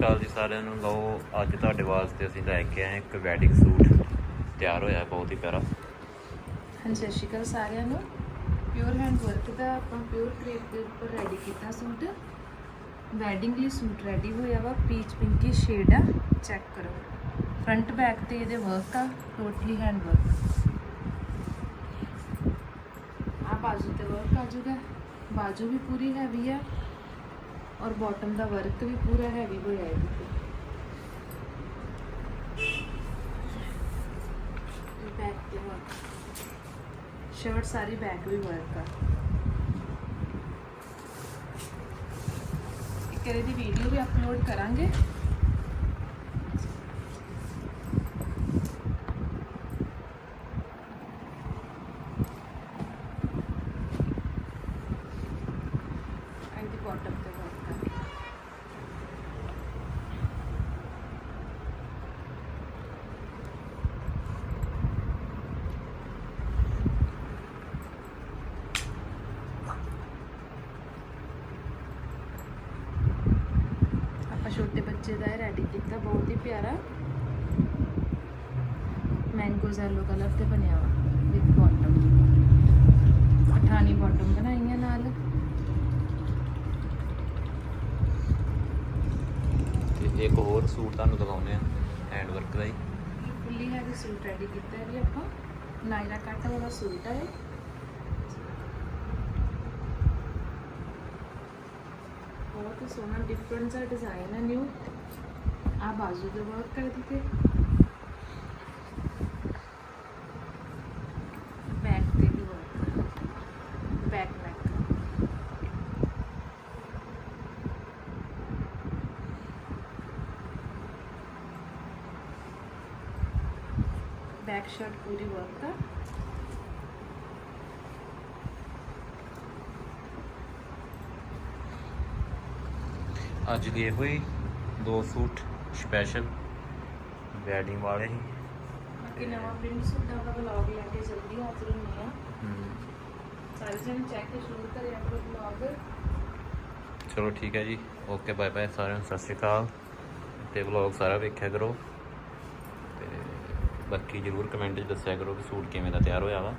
ਕਾਲ ਜੀ ਸਾਰਿਆਂ ਨੂੰ। ਲਓ, ਅੱਜ ਤੁਹਾਡੇ ਵਾਸਤੇ ਅਸੀਂ ਲੈ ਕੇ ਆਏ ਇੱਕ ਵੈਡਿੰਗ ਸੂਟ। ਤਿਆਰ ਹੋਇਆ, ਬਹੁਤ ਹੀ ਪਿਆਰਾ। ਹਾਂਜੀ, ਸਤਿ ਸ਼੍ਰੀ ਅਕਾਲ ਸਾਰਿਆਂ ਨੂੰ। ਪਿਓਰ ਹੈਂਡ ਵਰਕ ਦਾ ਆਪਾਂ ਪਿਓਰ ਕ੍ਰੇਪ ਦੇ ਉੱਪਰ ਰੈਡੀ ਕੀਤਾ ਸੂਟ। ਵੈਡਿੰਗ ਲਈ ਸੂਟ ਰੈਡੀ ਹੋਇਆ ਵਾ ਪੀਚ ਪਿੰਕੀ ਸ਼ੇਡ ਆ ਚੈੱਕ ਕਰੋ। ਫਰੰਟ ਬੈਕ ਤੇ ਇਹਦੇ ਵਰਕ ਆ ਟੋਟਲੀ ਹੈਂਡ ਵਰਕ ਆ ਬਾਜੂ ਤੇ ਵਰਕ ਆ ਜਾਊਗਾ ਬਾਜੂ ਵੀ ਪੂਰੀ ਹੈਵੀ ਆ। ਔਰ ਬਾਟਮ ਦਾ ਵਰਕ ਵੀ ਪੂਰਾ ਹੈਵੀ ਹੋਇਆ ਹੈ ਇਹਦੇ ਬੈਕ ਤੇ ਵਰਕ ਸ਼ਰਟ ਸਾਰੀ ਬੈਕ ਵੀ ਵਰਕ ਆ। ਇੱਕ ਇਹਦੀ ਵੀਡੀਓ ਵੀ ਅਪਲੋਡ ਕਰਾਂਗੇ। ਇਹਦੀ ਬਾਟਮ ਤੇ ਵਰਕ ਆ ਆਪਾਂ ਛੋਟੇ ਬੱਚੇ ਦਾ ਇਹ ਰੈਡੀ ਕੀਤਾ ਬਹੁਤ ਹੀ ਪਿਆਰਾ। ਮੈਂਗੋ ਜ਼ੈਲੋ ਕਲਰ ਤੇ ਬਣਿਆ ਵਾ ਵਿਦ ਬਾਟਮ ਪਠਾਨੀ ਬਾਟਮ ਬਣਾਈਆਂ ਨਾਲ। ਤੇ ਇੱਕ ਹੋਰ ਸੂਟ ਤੁਹਾਨੂੰ ਦਿਖਾਉਂਦੇ ਆ ਹੈਂਡ ਵਰਕ ਦਾ ਹੀ। ਫੁੱਲੀ ਹੈਵੀ ਸੂਟ ਰੈਡੀ ਕੀਤਾ ਹੈ ਵੀ ਆਪਾਂ। ਨਾਇਰਾ ਕੱਟ ਵਾਲਾ ਸੂਟ ਹੈ ਇਹ। ਬਹੁਤ ਹੀ ਸੋਹਣਾ ਡਿਫਰੈਂਟ ਜਿਹਾ ਡਿਜ਼ਾਈਨ ਹੈ ਨਿਊ ਆ ਬਾਜ਼ੂ ਦੇ ਵਰਕ ਕਰ ਦਿੱਤੇ ਬੈਕ ਤੇ ਵੀ work back neck back shirt ਪੂਰੀ ਵਰਕ ਆ। ਅੱਜ ਗਏ ਹੋਏ ਦੋ ਸੂਟ ਸਪੈਸ਼ਲ ਵੈਡਿੰਗ ਵਾਲੇ ਹੀ। ਬਾਕੀ ਨਵਾਂ ਪ੍ਰਿੰਟ ਸੂਟਾਂ ਦਾ ਵਲੌਗ ਲੈ ਕੇ ਜਲਦੀ ਹਾਜ਼ਰ ਹੁੰਦੇ ਆ। ਸਾਰੇ ਜਣ ਚੈੱਕ ਸ਼ੁਰੂ ਕਰਿਆ ਕਰੋ ਵਲੌਗ ਚਲੋ ਠੀਕ ਹੈ ਜੀ। ਓਕੇ ਬਾਏ ਬਾਏ ਸਾਰਿਆਂ ਨੂੰ ਸਤਿ ਸ਼੍ਰੀ ਅਕਾਲ। ਤੇ ਵਲੌਗ ਸਾਰਾ ਵੇਖਿਆ ਕਰੋ। ਤੇ ਬਾਕੀ ਜਰੂਰ ਕਮੈਂਟ 'ਚ ਦੱਸਿਆ ਕਰੋ ਕਿ ਸੂਟ ਕਿਵੇਂ ਦਾ ਤਿਆਰ ਹੋਇਆ ਵਾ।